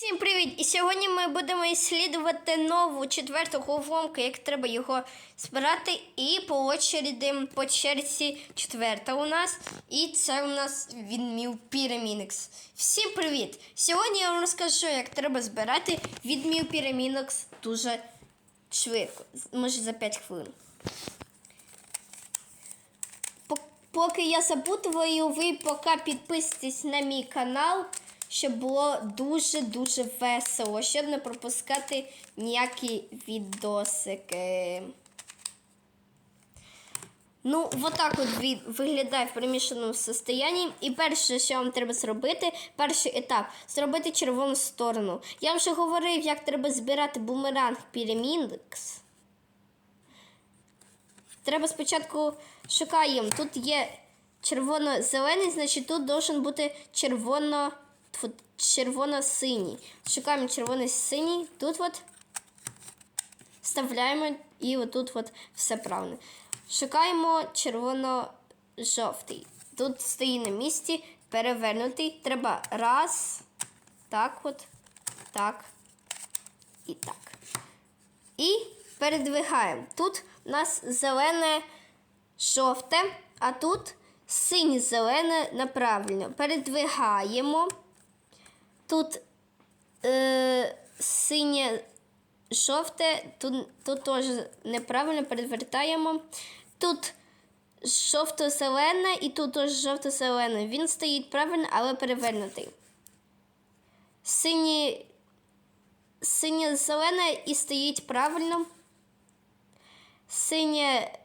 Всім привіт! І сьогодні ми будемо іслідувати нову четверту головоломку, як треба його збирати. І по очереді, по черзі четверта у нас. І це у нас відмів Pyraminx. Всім привіт! Сьогодні я вам розкажу, як треба збирати відмів Pyraminx дуже швидко, може за 5 хвилин. Поки я запутую, ви поки підписуйтесь на мій канал, щоб було дуже-дуже весело, щоб не пропускати ніякі відосики. Ну, отак от від, виглядає в перемішаному состоянні. І перше, що вам треба зробити, перший етап зробити червону сторону. Я вже говорив, як треба збирати бумеранг Pyraminx. Треба спочатку шукаємо. Тут є червоно-зелений, значить тут должен бути червоно, тьфу, червоно-синій. Шукаємо червоно-синій. Тут от вставляємо і отут от все правильно. Шукаємо червоно-жовтий. Тут стоїть на місці, перевернутий. Треба раз, так от, так і так. І передвигаємо. Тут у нас зелене жовте, а тут синє-зелене направлено. Передвигаємо. Тут е, синє жовте, тут, тут теж неправильно перевертаємо. Тут жовто-зелене і тут теж жовто-зелене. Він стоїть правильно, але перевернутий. Синій синє-зелене і стоїть правильно. Синє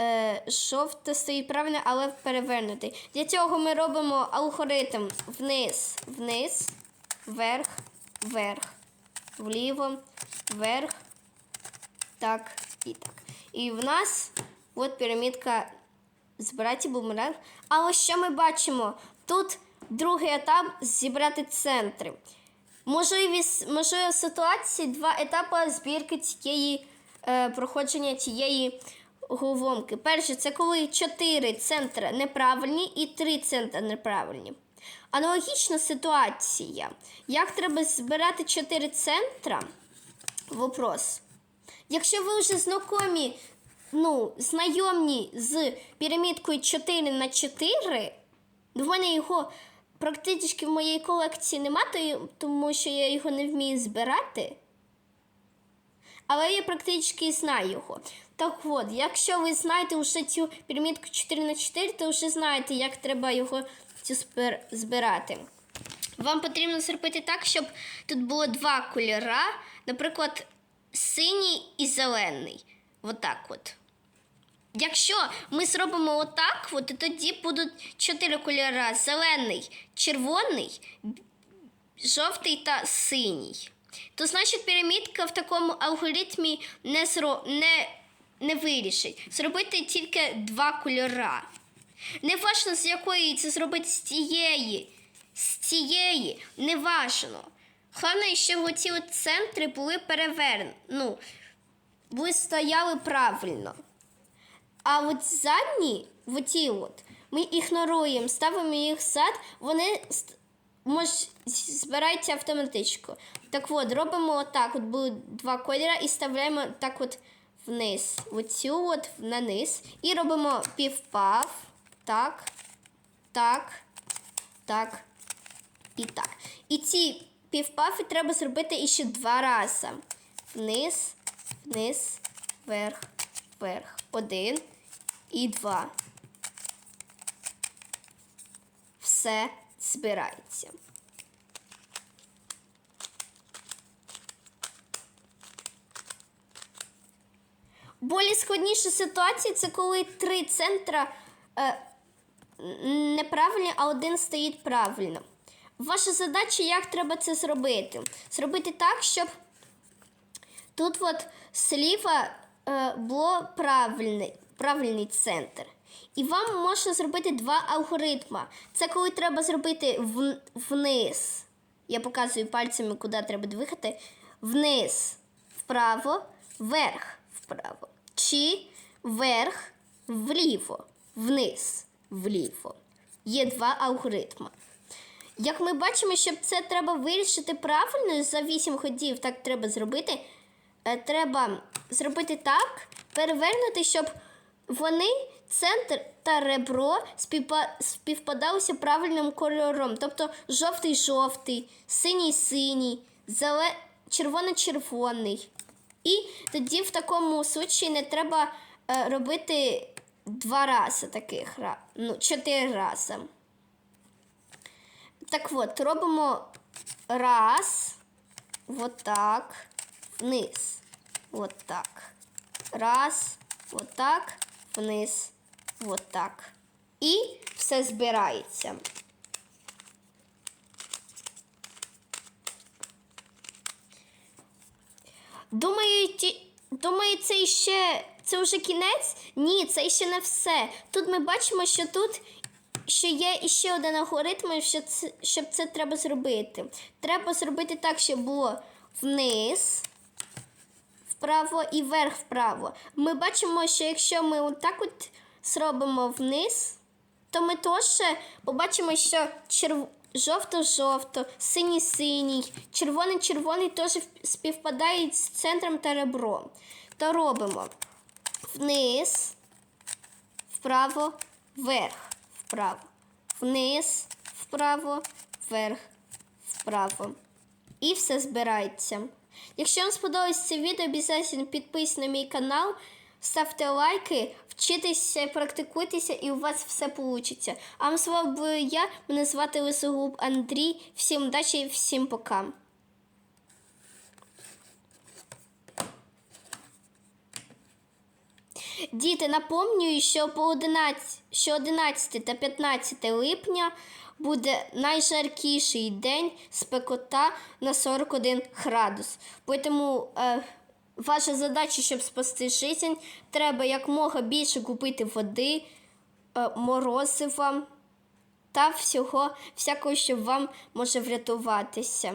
е, жовте стоїть правильно, але перевернутий. Для цього ми робимо алгоритм вниз, вниз, вверх, вверх, вліво, вверх, так і так. І в нас от пірамідка збирати бумеранг. Але що ми бачимо? Тут другий етап зібрати центри. Можливі, с- можливі ситуації два етапи збірки цієї е, проходження цієї головоломки. Перше, це коли чотири центри неправильні і три центри неправильні. Аналогічна ситуація. Як треба збирати чотири центра? Вопрос. Якщо ви вже знайомі, ну, знайомі з пірамідкою 4 на 4, в мене його практично в моїй колекції немає, тому що я його не вмію збирати. Але я практично знаю його. Так от, якщо ви знаєте вже цю пірамідку 4 на 4, то вже знаєте, як треба його цю збирати. Вам потрібно зробити так, щоб тут було два кольора, наприклад, синій і зелений. Отак от. Якщо ми зробимо отак, от, то тоді будуть чотири кольори: зелений, червоний, жовтий та синій. То значить пірамідка в такому алгоритмі не, зро... не, не вирішить. Зробити тільки два кольора. Не важно, з якої це зробити з цієї, з цієї, не важно. Головне, щоб оці от центри були перевернені. Ну, були стояли правильно. А от задні, оті от, ми ігноруємо, ставимо їх зад, вони мож, збираються автоматично. Так от, робимо отак, от будуть два кольори і вставляємо так от вниз. Оцю от на низ. І робимо півпав. Так, так, так і так. І ці півпафи треба зробити іще два рази. Вниз, вниз, вверх, вверх. Один і два. Все збирається. Болі складніша ситуація це коли три центра е, неправильні, а один стоїть правильно. Ваша задача, як треба це зробити? Зробити так, щоб тут от зліва е, було правильний, правильний центр. І вам можна зробити два алгоритми. Це коли треба зробити в, вниз. Я показую пальцями, куди треба двигати. Вниз, вправо, вверх, вправо. Чи вверх, вліво, вниз, вліво. Є два алгоритми. Як ми бачимо, щоб це треба вирішити правильно за 8 ходів, так треба зробити. Е, Треба зробити так, перевернути, щоб вони, центр та ребро співпа- співпадалися правильним кольором. Тобто жовтий-жовтий, синій-синій, зеле... червоно-червоний. І тоді в такому случаї не треба е, робити два рази таких ну, чотири рази. Так от, робимо раз, вот так, вниз, вот так. Раз, вот так, вниз, вот так. І все збирається. Думаю, ті... Думаю, це ще це вже кінець? Ні, це ще не все. Тут ми бачимо, що тут що є іще один алгоритм, що це, щоб це треба зробити. Треба зробити так, щоб було вниз, вправо і вверх вправо. Ми бачимо, що якщо ми отак от зробимо вниз, то ми теж побачимо, що черв... жовто-жовто, синій-синій, червоний-червоний теж співпадають з центром та ребром. То робимо вниз, вправо, вверх, вправо, вниз, вправо, вверх, вправо. І все збирається. Якщо вам сподобалось це відео, обов'язково підписуйтесь на мій канал, ставте лайки, вчитися, практикуйтеся, і у вас все вийде. А вам вами був я, мене звати Лисогуб Андрій. Всім удачі і всім пока. Діти, напомнюю, що по 11, що 11 та 15 липня буде найжаркіший день спекота на 41 градус. Тому е, ваша задача, щоб спасти життя, треба якомога більше купити води, е, морозива та всього, всякого, що вам може врятуватися.